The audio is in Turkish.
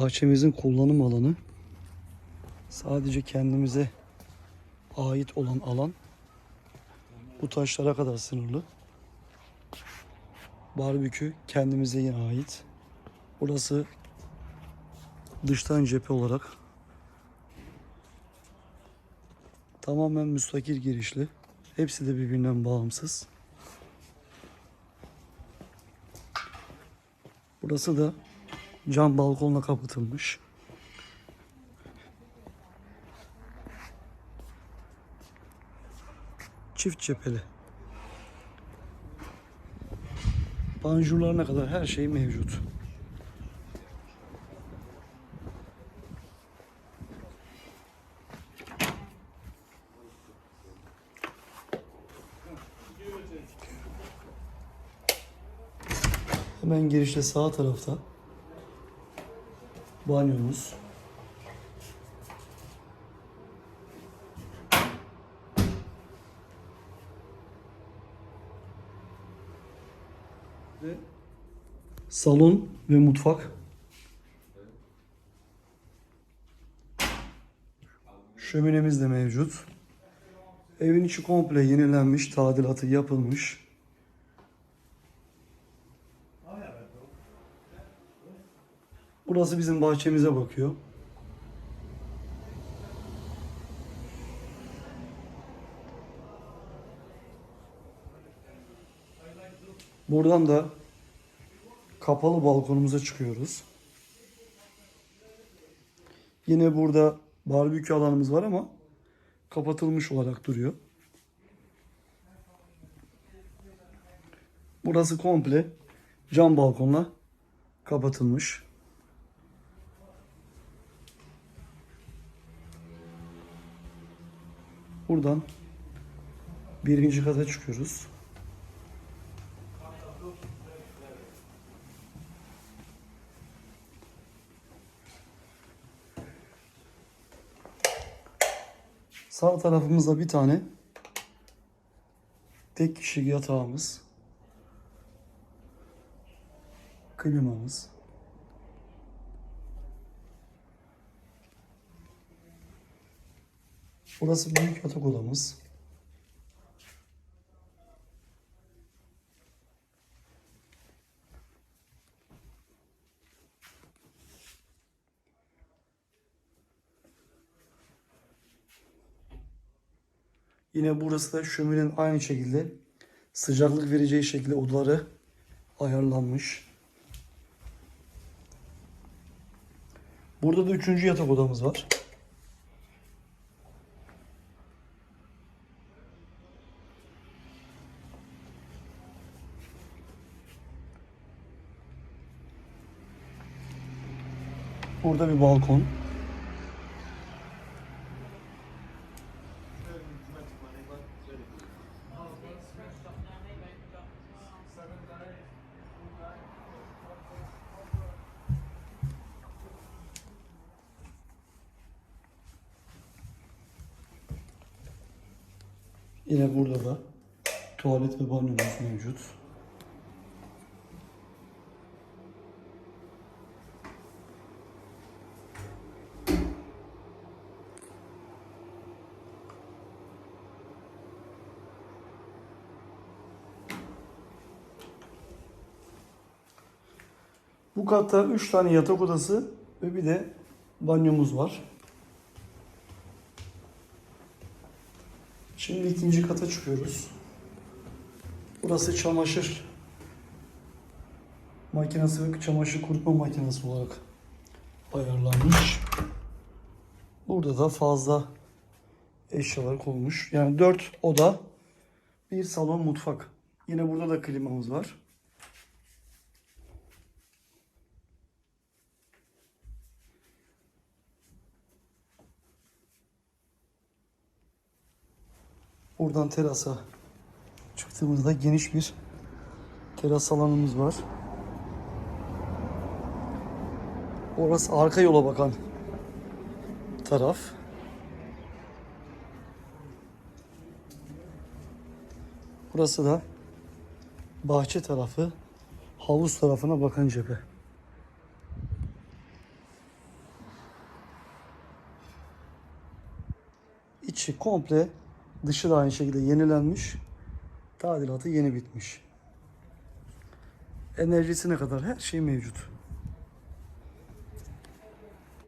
bahçemizin kullanım alanı. Sadece kendimize ait olan alan bu taşlara kadar sınırlı. Barbekü kendimize yine ait. Burası dıştan cephe olarak tamamen müstakil girişli. Hepsi de birbirinden bağımsız. Burası da cam balkonla kapatılmış. Çift cepheli. Panjurlarına kadar her şey mevcut. Hemen girişte sağ tarafta banyomuz. Ve salon ve mutfak. Şöminemiz de mevcut. Evin içi komple yenilenmiş, tadilatı yapılmış. Burası bizim bahçemize bakıyor. Buradan da kapalı balkonumuza çıkıyoruz. Yine burada barbekü alanımız var ama kapatılmış olarak duruyor. Burası komple cam balkonla kapatılmış. Buradan birinci kata çıkıyoruz. Sağ tarafımızda bir tane tek kişilik yatağımız. Klimamız. Burası büyük yatak odamız. Yine burası da şöminenin aynı şekilde sıcaklık vereceği şekilde odaları ayarlanmış. Burada da üçüncü yatak odamız var. Burada bir balkon. Yine burada da tuvalet ve banyomuz mevcut. Bu katta 3 tane yatak odası ve bir de banyomuz var. Şimdi ikinci kata çıkıyoruz. Burası çamaşır makinesi ve çamaşır kurutma makinesi olarak ayarlanmış. Burada da fazla eşyalar konmuş. Yani 4 oda, bir salon, mutfak. Yine burada da klimamız var. Buradan terasa çıktığımızda geniş bir teras alanımız var. Orası arka yola bakan taraf. Burası da bahçe tarafı, havuz tarafına bakan cephe. İçi komple dışı da aynı şekilde yenilenmiş. Tadilatı yeni bitmiş. Enerjisine kadar her şey mevcut.